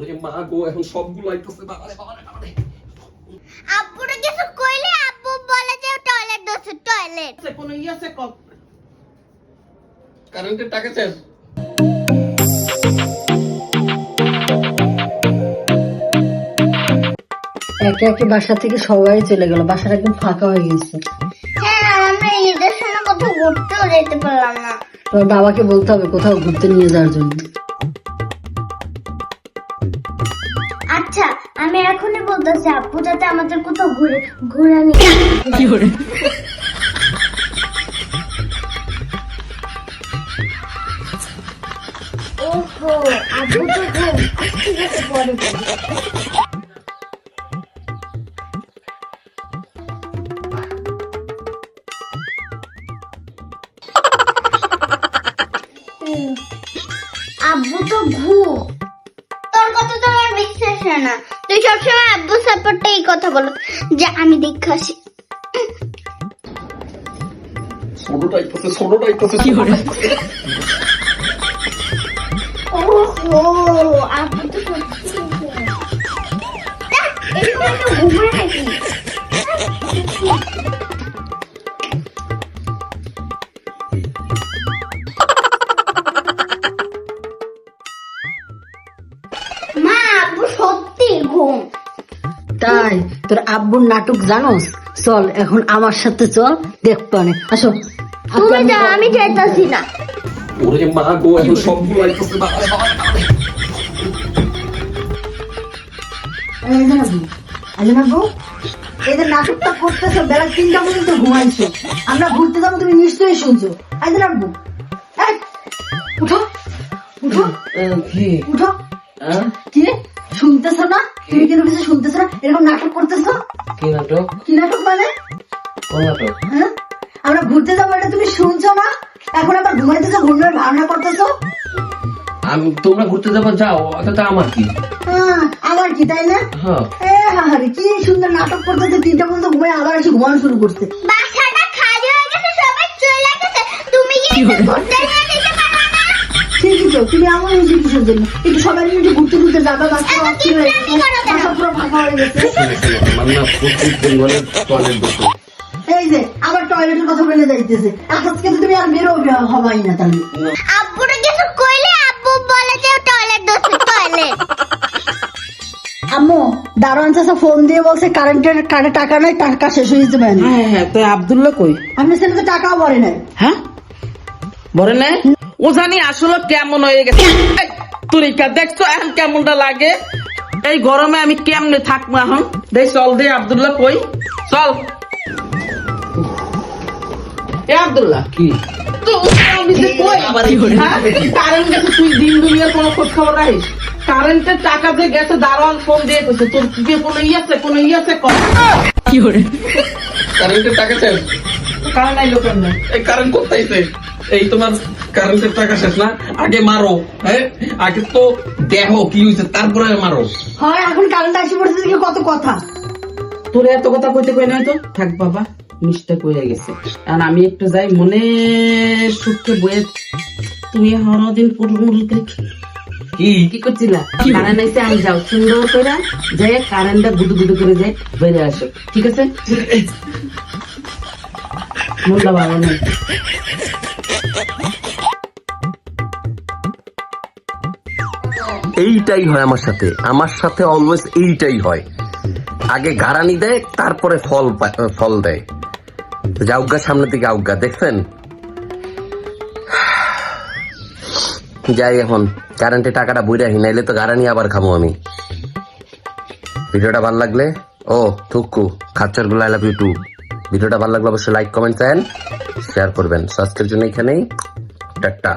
ওরে মা গো এখন সবগুলো আইতেছে বাবারে বাবারে বাবারে আব্বুরে কিছু কইলে আব্বু বলে যে টয়লেট দোছে টয়লেট। কোনো ইয়ে আছে কল কারেন্টের টাকা চাই একে একে বাসা থেকে সবাই চলে গেল বাসাটা একদম ফাঁকা হয়ে গেছে। হ্যাঁ আমরা ঈদের সময় কোথাও ঘুরতেও যেতে পারলাম না। তোমার বাবাকে বলতে হবে কোথাও ঘুরতে নিয়ে যাওয়ার জন্য। আচ্ছা আমি এখনই বলতেছি আব্বু যাতে আমাদের কোথাও ঘুরে ঘুরে নিয়ে কি করে? ওহো আব্বু তো ঘুম। ঠিক আছে পরে আব্বু তো ঘুম। তোর কথা তো আমার হয় না। তুই সবসময় আব্বু সাপোর্টে এই কথা বলো যে আমি দেখে আসি। ও আপনি তো করছি কি করে ওহো আব্বু তো তাই তোর আব্বুর নাটক জানোস? চল এখন আমার সাথে চল দেখতে অনেক। আসো। তুমি যাও আমি যেতেছি না। ওরে মা গো এখন সবগুলো আইতেছে এদের নাটকটা করতেছো বেলা তিনটা পর্যন্ত ঘুমাইছো। আমরা ঘুরতে যাব তুমি নিশ্চয়ই শুনছো। আলিনাবু উঠো উঠো কি? উঠো। হ্যাঁ? কি রে? শুনতেছো না? তুমি কেন কিছু শুনতেছো না? এরকম নাটক করতেছো? কি নাটক? কি নাটক মানে? কোন নাটক? হ্যাঁ? আমরা ঘুরতে যাব এটা তুমি শুনছো না? এখন আবার ঘুমাইতেছো ঘুমের ভাবনা করতেছো? আমি তোমরা ঘুরতে যাব যাও অতটা আমার কি? হ্যাঁ আমার কি তাই না? হ্যাঁ। এ হাহারে কি সুন্দর নাটক করতেছে তিনটা পর্যন্ত ঘুমাই আবার এসে ঘুমানো শুরু করছে। বাসাটা খালি হয়ে গেছে সবাই চলে গেছে। তুমি কি ঘুরতে না তুমি আমার হয়েছে কিসের জন্য? একটু সবাই মিলে ঘুরতে ঘুরতে যাবে? বাসা পুরো ফাঁকা হয়ে গেছে শোনো, শোনো, আমার না প্রচুর পরিমাণে টয়লেট বসে এই যে আবার টয়লেটের কথা বলে যাইতেছে। আজকে তুমি আর বেরো হবাই না তাহলে। আব্বুরে কিছু কইলে আব্বু বলে যে টয়লেট দোছে টয়লেট আম্মু দারোয়ান চাষা ফোন দিয়ে বলছে কারেন্টের কারে টাকা নাই টাকা শেষ হয়ে যেতে হ্যাঁ হ্যাঁ তো আবদুল্লাহ কই? আমি ছেলে তো টাকাও পরে নাই। হ্যাঁ? বলে না ও জানি আসলে কেমন হয়ে গেছে। এই, তুরিকা দেখছ এখন কেমনটা লাগে? এই গরমে আমি কেমনে থাকব এখন? দেখ চল দে আবদুল্লাহ কই? চল। এ আবদুল্লাহ কি? হ্যাঁ? কারেন্ট গেছে তুই দিন দুনিয়ার কোনো খোঁজ খবর রাখিস? কারেন্টের টাকা যে গেছে দারোয়ান ফোন দিয়ে গেছে তোর কি কোনো ই আছে কোনো ই আছে কর। কারেন্টের টাকা চাই। কারণ নাই লোকের নেই এই কারেন্ট করতেইছে এই তোমার কারেন্টের টাকা শেষ না? আগে মারো হ্যাঁ? আগে তো দেহ কি হয়েছে তারপরে মারো। হয় এখন কারেন্ট আসি পড়ছে দেখে কত কথা। তোর এত কথা কইতে কই নাই তো? থাক বাবা মিষ্টা কইয়া গেছে। আর আমি একটু যাই মনে সুখে বয়ে তুমি হরদিন পুরুল কি? কি করছিলা? কারেন্ট আইসে আমি যাও সুন্দর করে যাই কারেন্টটা গুদু গুদু করে যাই বেরিয়ে আসো। ঠিক আছে? মোল্লা বাবা নেই। এইটাই হয় আমার সাথে। আমার সাথে অলওয়েজ এইটাই হয়। আগে গারানি দেয়, তারপরে ফল ফল দেয়। যাউগা সামনের দিকে আউগা দেখছেন? যাই এখন কারেন্টে টাকাটা বই রাখি নাইলে তো গারানি আবার খাব আমি। ভিডিওটা ভালো লাগলে, ও, থুকু খাচ্চারগুলো আই লাভ ইউ টু। ভিডিওটা ভালো লাগলে অবশ্যই লাইক কমেন্ট দেন শেয়ার করবেন। স্বাস্থ্যের জন্য এখানেই। টাটা।